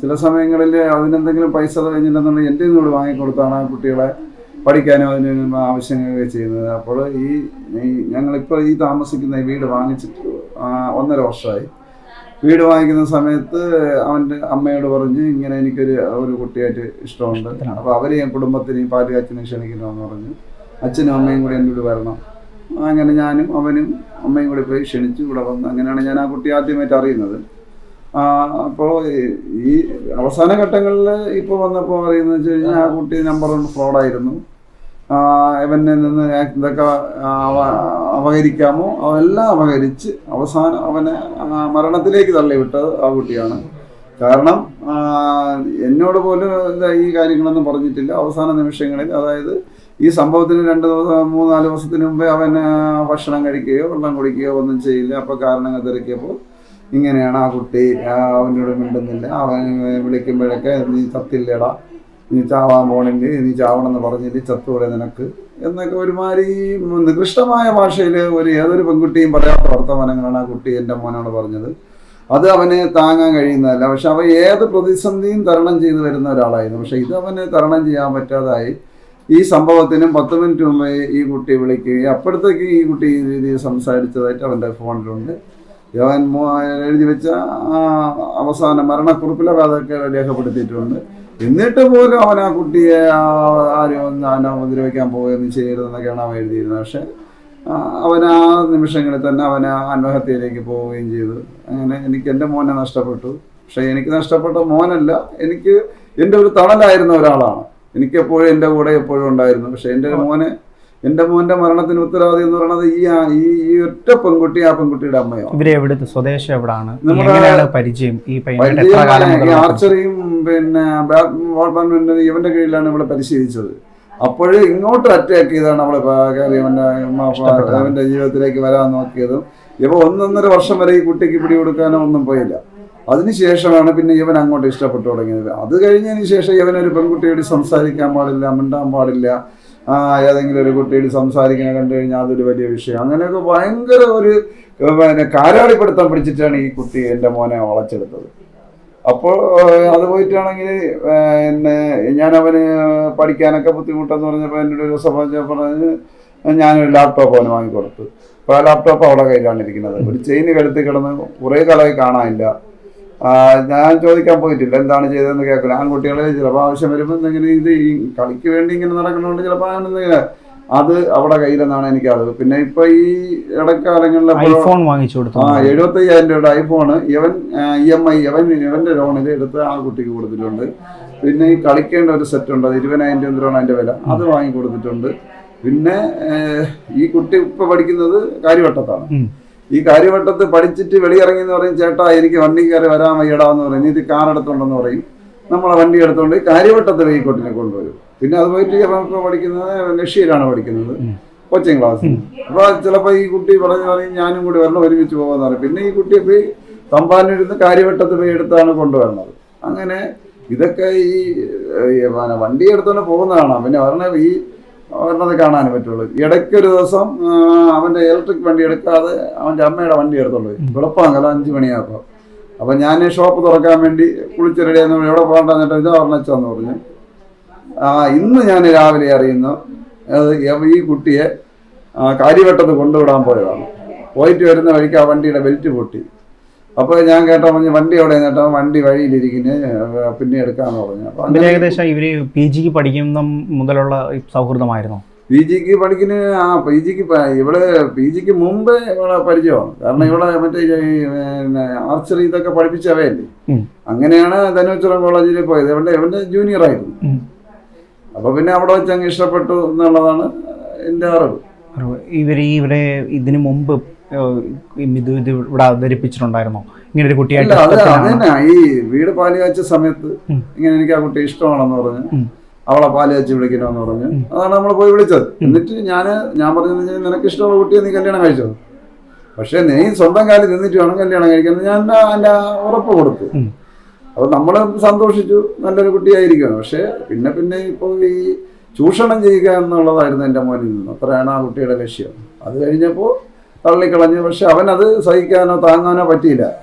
ചില സമയങ്ങളിൽ അതിനെന്തെങ്കിലും പൈസ കഴിഞ്ഞിട്ടുണ്ടെന്നുണ്ടെങ്കിൽ എന്റെ കൂടെ വാങ്ങിക്കൊടുത്താണ് കുട്ടികളെ പഠിക്കാനും അതിന് ആവശ്യങ്ങളൊക്കെ ചെയ്യുന്നത്. അപ്പോൾ ഈ ഞങ്ങളിപ്പോൾ ഈ താമസിക്കുന്ന വീട് വാങ്ങിച്ചിട്ട് ഒന്നര വർഷമായി. വീട് വാങ്ങിക്കുന്ന സമയത്ത് അവന്റെ അമ്മയോട് പറഞ്ഞ് ഇങ്ങനെ എനിക്കൊരു ഒരു കുട്ടിയായിട്ട് ഇഷ്ടമുണ്ട്. അപ്പോൾ അവരെയും കുടുംബത്തിനെയും പാൽ കാച്ചിനെ ക്ഷണിക്കണമെന്ന് പറഞ്ഞു. അച്ഛനും അമ്മയും കൂടി എന്റെ കൂടെ വരണം. അങ്ങനെ ഞാനും അവനും അമ്മയും കൂടി പോയി ക്ഷണിച്ചു. ഇവിടെ വന്ന് അങ്ങനെയാണ് ഞാൻ ആ കുട്ടി ആദ്യമായിട്ട് അറിയുന്നത്. അപ്പോൾ ഈ അവസാന ഘട്ടങ്ങളിൽ ഇപ്പോൾ വന്നപ്പോൾ അറിയുന്നത് വെച്ച് കഴിഞ്ഞാൽ ആ കുട്ടി നമ്പർ ഫ്രോഡായിരുന്നു ഇവനെ നിന്ന് ഇതൊക്കെ അപഹരിക്കാമോ അതെല്ലാം അപഹരിച്ച് അവസാനം അവനെ മരണത്തിലേക്ക് തള്ളിവിട്ടത് ആ കുട്ടിയാണ്. കാരണം എന്നോട് പോലും ഈ കാര്യങ്ങളൊന്നും പറഞ്ഞിട്ടില്ല. അവസാന നിമിഷങ്ങളിൽ അതായത് ഈ സംഭവത്തിന് രണ്ട് ദിവസം മൂന്നാൽ ദിവസത്തിന് മുമ്പേ അവൻ ഭക്ഷണം കഴിക്കുകയോ വെള്ളം കുടിക്കുകയോ ഒന്നും ചെയ്യില്ല. അപ്പോൾ കാരണങ്ങൾ തിരക്കിയപ്പോൾ ഇങ്ങനെയാണ് ആ കുട്ടി അവനോട് മിണ്ടുന്നില്ല. അവൻ വിളിക്കുമ്പോഴൊക്കെ നീ ചത്തില്ലടാ. നീ ചാവാൻ പോണില്ല? നീ ചാവണമെന്ന് പറഞ്ഞില്ല? ചത്തൂടെ നിനക്ക്? എന്നൊക്കെ ഒരുമാതിരി നികൃഷ്ടമായ ഭാഷയിൽ ഒരു ഏതൊരു പെൺകുട്ടിയും പറയാത്ത വർത്തമാനങ്ങളാണ് ആ കുട്ടി എന്റെ മോനോട് പറഞ്ഞത്. അത് അവന് താങ്ങാൻ കഴിയുന്നതല്ല. പക്ഷെ അവൻ ഏത് പ്രതിസന്ധിയും തരണം ചെയ്തു വരുന്ന ഒരാളായിരുന്നു. പക്ഷെ ഇത് അവന് തരണം ചെയ്യാൻ പറ്റാതായി. ഈ സംഭവത്തിനും പത്ത് മിനിറ്റ് മുമ്പേ ഈ കുട്ടി വിളിക്കുകയും അപ്പോഴത്തേക്ക് ഈ കുട്ടി ഈ രീതിയിൽ സംസാരിച്ചതായിട്ട് അവന്റെ ഫോണിലുണ്ട്. മോഹൻ എഴുതി വെച്ച ആ അവസാന മരണക്കുറിപ്പിലെ അതൊക്കെ രേഖപ്പെടുത്തിയിട്ടുണ്ട്. എന്നിട്ട് പോലും അവൻ ആ കുട്ടിയെ ആരും ഒന്ന് അവനെ ഉപദ്രവിക്കാൻ പോവുകയൊന്നും ചെയ്യരുതെന്നൊക്കെയാണ് അവൻ എഴുതിയിരുന്നത്. പക്ഷെ അവൻ ആ നിമിഷങ്ങളിൽ തന്നെ അവൻ ആത്മഹത്യയിലേക്ക് പോവുകയും ചെയ്തു. അങ്ങനെ എനിക്ക് എന്റെ മോനെ നഷ്ടപ്പെട്ടു. പക്ഷെ എനിക്ക് നഷ്ടപ്പെട്ട മോനല്ല എനിക്ക് എന്റെ ഒരു തണലായിരുന്ന ഒരാളാണ്. എനിക്കെപ്പോഴും എന്റെ കൂടെ എപ്പോഴും ഉണ്ടായിരുന്നു. പക്ഷെ എന്റെ മോനെ എന്റെ മോന്റെ മരണത്തിന് ഉത്തരവാദി എന്ന് പറയുന്നത് ഈ ഈ ഈ ഒറ്റ പെൺകുട്ടി ആ പെൺകുട്ടിയുടെ അമ്മയോ? ഇവരെ എവിടുത്തെ സ്വദേശം എവിടാണ്? നമ്മുടെ- പരിചയം ഈ ആർച്ചറിയും പിന്നെ ബാഡ്മിന്റൺ ഇവന്റെ കീഴിലാണ് ഇവിടെ പരിശീലിച്ചത്. അപ്പോൾ ഇങ്ങോട്ട് അറ്റാക്ക് ചെയ്താണ് അവളെ അവന്റെ ജീവിതത്തിലേക്ക് വരാൻ നോക്കിയതും. ഇവ ഒന്നൊന്നര വർഷം വരെ ഈ കുട്ടിക്ക് പിടികൊടുക്കാനോ ഒന്നും പോയില്ല. അതിനുശേഷമാണ് പിന്നെ ഇവൻ അങ്ങോട്ട് ഇഷ്ടപ്പെട്ടു തുടങ്ങിയത്. അത് കഴിഞ്ഞതിന് ശേഷം ഇവനൊരു പെൺകുട്ടിയോട് സംസാരിക്കാൻ പാടില്ല മിണ്ടാൻ പാടില്ല. ഏതെങ്കിലും ഒരു കുട്ടിയുടെ സംസാരിക്കണ കണ്ടു കഴിഞ്ഞാൽ അതൊരു വലിയ വിഷയം. അങ്ങനെയൊക്കെ ഭയങ്കര ഒരു പിന്നെ കാരാളിപ്പെടുത്താൻ പിടിച്ചിട്ടാണ് ഈ കുട്ടി എന്റെ മോനെ വളച്ചെടുത്തത്. അപ്പോൾ അത് പോയിട്ടാണെങ്കിൽ പിന്നെ ഞാൻ അവന് പഠിക്കാനൊക്കെ ബുദ്ധിമുട്ടെന്ന് പറഞ്ഞപ്പോൾ എന്റെ ഒരു ദിവസം പറഞ്ഞ് ഞാനൊരു ലാപ്ടോപ്പ് അവന് വാങ്ങിക്കൊടുത്തു. അപ്പോൾ ആ ലാപ്ടോപ്പ് അവിടെ കയ്യിലാണ് ഇരിക്കുന്നത്. ഒരു ചെയിൻ കഴുത്തി കിടന്ന് കുറേ കാലമായി കാണാനില്ല. ഞാൻ ചോദിക്കാൻ പോയിട്ടില്ല. എന്താണ് ചെയ്തതെന്ന് കേൾക്കില്ല. ആൺകുട്ടികളെ ചിലപ്പോൾ ആവശ്യം വരുമ്പോൾ എന്തെങ്കിലും ഇത് ഈ കളിക്ക് വേണ്ടി ഇങ്ങനെ നടക്കണോണ്ട് ചിലപ്പോൾ അങ്ങനെ അത് അവിടെ കയ്യിലെന്നാണ് എനിക്ക് അറിവ്. പിന്നെ ഇപ്പൊ ഈ ഇടക്കാലങ്ങളിൽ ഐഫോൺ വാങ്ങിച്ചു കൊടുത്തു. ആ എഴുപത്തി അയ്യായിരം രൂപയുടെ ഐഫോണ് ഇവൻ ഇ എം ഐ ഇവൻ ഇവന്റെ ലോണിൽ എടുത്ത് ആ കുട്ടിക്ക് കൊടുത്തിട്ടുണ്ട്. പിന്നെ ഈ കളിക്കേണ്ട ഒരു സെറ്റ് ഉണ്ട് അത് ഇരുപതിനായിരം രൂപ എന്തിനാണ് അതിന്റെ വില? അത് വാങ്ങി കൊടുത്തിട്ടുണ്ട്. പിന്നെ ഈ കുട്ടി ഇപ്പൊ പഠിക്കുന്നത് കാര്യവട്ടത്താണ്. ഈ കാര്യവട്ടത്ത് പഠിച്ചിട്ട് വെളിയിറങ്ങി എന്ന് പറയും ചേട്ടാ എനിക്ക് വണ്ടി കയറി വരാൻ വയ്യടാ എന്ന് പറയും. ഇത് കാർ എടുത്തോണ്ടെന്ന് പറയും. നമ്മളെ വണ്ടി എടുത്തോണ്ട് കാര്യവട്ടത്ത് വെയിക്കോട്ടിനെ കൊണ്ടുവരും. പിന്നെ അത് പോയിട്ട് ഇപ്പൊ പഠിക്കുന്നത് ലക്ഷ്യയിലാണ് പഠിക്കുന്നത് കോച്ചിങ് ക്ലാസ് അപ്പൊ ചിലപ്പോ ഈ കുട്ടി പറഞ്ഞു പറയും ഞാനും കൂടി വരണം ഒരുമിച്ച് പോകാന്ന് പറയും പിന്നെ ഈ കുട്ടിയെ പോയി തമ്പാനിരുന്ന് കാര്യവട്ടത്ത് പോയി എടുത്താണ് കൊണ്ടുവരുന്നത്. അങ്ങനെ ഇതൊക്കെ ഈ വണ്ടി എടുത്തോണ്ട് പോകുന്നതാണ്. പിന്നെ പറഞ്ഞ ഈ വരണത് കാണാൻ പറ്റുള്ളൂ. ഇടയ്ക്ക് ഒരു ദിവസം അവന്റെ ഇലക്ട്രിക് വണ്ടി എടുക്കാതെ അവന്റെ അമ്മയുടെ വണ്ടി എടുത്തുള്ളൂ വെളുപ്പാങ്കല അഞ്ചു മണിയായപ്പോൾ അപ്പൊ ഞാൻ ഷോപ്പ് തുറക്കാൻ വേണ്ടി കുളിച്ച് റെഡിയാന്ന് എവിടെ പോകണ്ടെന്നിട്ട് ഇതാ പറഞ്ഞെന്ന് പറഞ്ഞു. ആ ഇന്ന് ഞാൻ രാവിലെ അറിയുന്നു ഈ കുട്ടിയെ കാര്യവട്ടത്ത് കൊണ്ടുവിടാൻ പോയതാണ്. പോയിട്ട് വരുന്ന വഴിക്ക് ആ വണ്ടിയുടെ ബെൽറ്റ് പൊട്ടി. അപ്പോൾ ഞാൻ കേട്ടോ പറഞ്ഞു വണ്ടി എവിടെ കേട്ടോ വണ്ടി വഴിയിലിരിക്കുന്നത് പിന്നെ എടുക്കാന്ന് പറഞ്ഞു. അപ്പോൾ അങ്ങനെ ഏകദേശം ഇവർ പി ജിക്ക് പഠിക്കുന്ന മുതലുള്ള സൗഹൃദമായിരുന്നു? പി ജിക്ക് പഠിക്കുന്ന ആ പി ജിക്ക് ഇവിടെ പി ജിക്ക് മുമ്പേ ഇവിടെ പരിചയമാണ്. കാരണം ഇവിടെ മറ്റേ പിന്നെ ആർച്ചറി ഇതൊക്കെ പഠിപ്പിച്ചവയല്ലേ. അങ്ങനെയാണ് ധനുവച്ചുറം കോളേജിൽ പോയത്. ഇവിടെ ഇവന്റെ ജൂനിയർ ആയിരുന്നു. അപ്പോൾ അപ്പൊ പിന്നെ അവിടെ വെച്ച് അങ്ങ് ഇഷ്ടപ്പെട്ടു എന്നുള്ളതാണ് എന്റെ അറിവ്. ഇവർ ഇവർ ഈ ഇതിനു മുമ്പ് ഇത് ഇത് ഇവിടെ അവതരിപ്പിച്ചിട്ടുണ്ടായിരുന്നോ. ഇങ്ങനെ ഒരു കുട്ടിയായിട്ട് ഇല്ല അത് അത് ഇഷ്ടത്തിലാണ്. തന്നെ ഈ വീട് പാൽ കാച്ച സമയത്ത് ഇങ്ങനെ എനിക്ക് ആ കുട്ടി ഇഷ്ടമാണെന്ന് പറഞ്ഞു അവളെ പാൽ കാച്ചി വിളിക്കണമെന്ന് പറഞ്ഞു അതാണ് നമ്മൾ പോയി വിളിച്ചത്. എന്നിട്ട് ഞാൻ ഞാൻ പറഞ്ഞത് നിനക്ക് ഇഷ്ടമുള്ള കുട്ടിയെ നീ കല്യാണം കഴിച്ചത് പക്ഷെ നീ സ്വന്തം കാലിൽ നിന്നിട്ട് വേണം കല്യാണം കഴിക്കാൻ. ഞാൻ എന്റെ ഉറപ്പ് കൊടുത്തു. അപ്പൊ നമ്മൾ സന്തോഷിച്ചു. നല്ലൊരു കുട്ടിയായിരിക്കുകയാണ്. പക്ഷെ പിന്നെ പിന്നെ ഇപ്പോൾ ഈ ചൂഷണം ചെയ്യുക എന്നുള്ളതായിരുന്നു എന്റെ മോനിൽ നിന്ന്. അത്രയാണ് ആ കുട്ടിയുടെ ലക്ഷ്യം. അത് കഴിഞ്ഞപ്പോൾ തള്ളിക്കളഞ്ഞു. പക്ഷെ അവനത് സഹിക്കാനോ താങ്ങാനോ പറ്റിയില്ല.